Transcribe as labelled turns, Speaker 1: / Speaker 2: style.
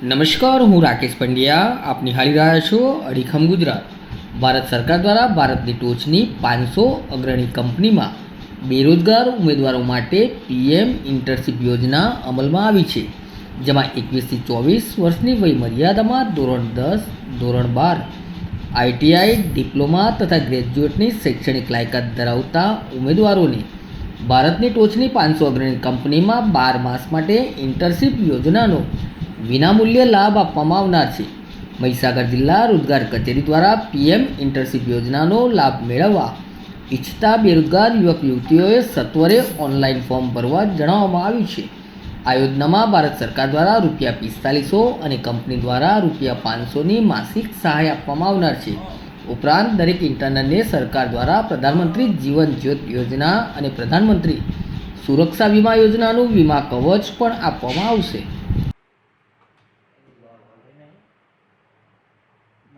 Speaker 1: નમસ્કાર, હું રાકેશ પંડ્યા. આપ નિહાળી રહ્યા છો અડીખમ ગુજરાત. ભારત સરકાર દ્વારા ભારતની ટોચની પાંચસો અગ્રણી કંપનીમાં બેરોજગાર ઉમેદવારો માટે પીએમ ઇન્ટર્નશીપ યોજના અમલમાં આવી છે, જેમાં એકવીસથી ચોવીસ વર્ષની વય મર્યાદામાં ધોરણ દસ, ધોરણ બાર, આઈટીઆઈ, ડિપ્લોમા તથા ગ્રેજ્યુએટની શૈક્ષણિક લાયકાત ધરાવતા ઉમેદવારોને ભારતની ટોચની પાંચસો અગ્રણી કંપનીમાં બાર માસ માટે ઇન્ટર્નશીપ યોજનાનો વિનામૂલ્ય લાભ આપવામાં આવનાર છે. મહીસાગર જિલ્લા રોજગાર કચેરી દ્વારા પીએમ ઇન્ટર્નશીપ યોજનાનો લાભ મેળવવા ઈચ્છતા બેરોજગાર યુવક યુવતીઓએ સત્વરે ઓનલાઈન ફોર્મ ભરવા જણાવવામાં આવ્યું છે. આ યોજનામાં ભારત સરકાર દ્વારા રૂપિયા પિસ્તાલીસો અને કંપની દ્વારા રૂપિયા પાંચસોની માસિક સહાય આપવામાં આવનાર છે. ઉપરાંત દરેક ઇન્ટરનેટને સરકાર દ્વારા પ્રધાનમંત્રી જીવન જ્યોત યોજના અને પ્રધાનમંત્રી સુરક્ષા વીમા યોજનાનું વીમા કવચ પણ આપવામાં આવશે.